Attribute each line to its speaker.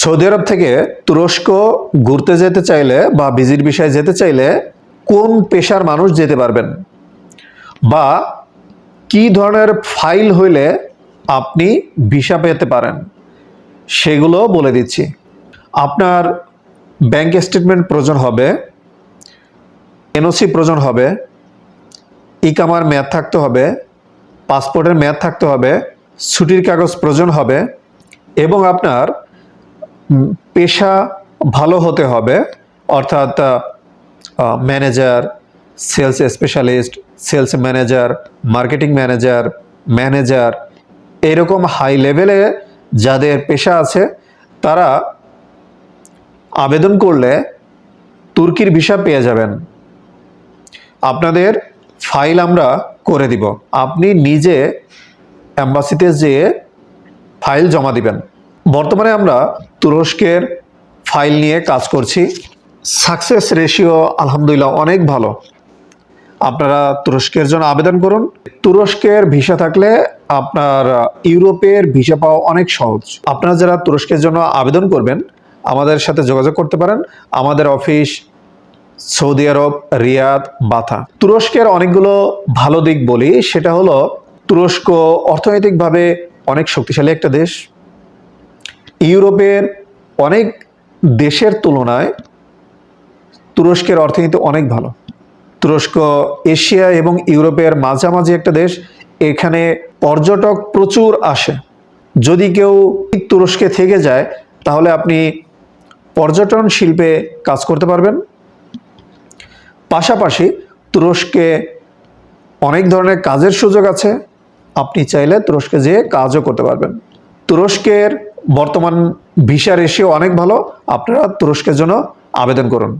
Speaker 1: Saudi আরব থেকে তুরস্ক ঘুরতে যেতে চাইলে বা ভিজিট বিষয়ে যেতে চাইলে কোন পেশার মানুষ যেতে পারবেন? বা কি ধরনের ফাইল হইলে আপনি ভিসা পেতে পারেন? সেগুলো বলে দিচ্ছি। আপনার ব্যাংক স্টেটমেন্ট প্রয়োজন হবে, এনওসি প্রয়োজন হবে, ইকামার মেয়াদ থাকতে হবে, পাসপোর্টের মেয়াদ থাকতে হবে, ছুটির কাগজ প্রয়োজন হবে এবং আপনার পেশা ভালো হতে হবে, অর্থাৎ manager sales specialist sales manager marketing manager manager এরকম হাই লেভেলে যাদের পেশা আছে, তারা আবেদন করলে তুর্কির ভিসা পেয়ে যাবেন। আপনাদের ফাইল আমরা করে দিব। আপনি নিজে অ্যাম্বাসিতে যেয়ে ফাইল জমা দিবেন। বর্তমানে আমরা তুরস্কের ফাইল নিয়ে কাজ করছি। সাকসেস রেশিও আলহামদুলিল্লাহ অনেক ভালো। আপনারা তুরস্কের জন্য আবেদন করুন। তুরস্কের ভিসা থাকলে আপনার ইউরোপের ভিসা পাওয়া অনেক সহজ। আপনারা যারা তুরস্কের জন্য আবেদন করবেন, আমাদের সাথে যোগাযোগ করতে পারেন। আমাদের office Saudi Arab, Riyadh, Batha. তুরস্কের অনেকগুলো ভালো দিক বলি, সেটা হলো তুরস্ক অর্থনৈতিকভাবে অনেক শক্তিশালী একটা দেশ। ইউরোপের অনেক দেশের তুলনায় তুরস্কের অর্থনীতি অনেক ভালো। তুরস্ক, এশিয়া এবং ইউরোপের মাঝামাঝি একটা দেশ, এখানে পর্যটক প্রচুর আসে। যদি কেউ তুরস্কে থেকে যায়, তাহলে আপনি পর্যটন শিল্পে কাজ করতে পারবেন। পাশাপাশি তুরস্কে অনেক ধরনের কাজের সুযোগ আছে। আপনি চাইলে তুরস্কে যেয়ে কাজও করতে পারবেন। তুরস্কের বর্তমান ভিসা রেশিও অনেক ভালো। আপনারা তুরস্কের জন্য আবেদন করুন।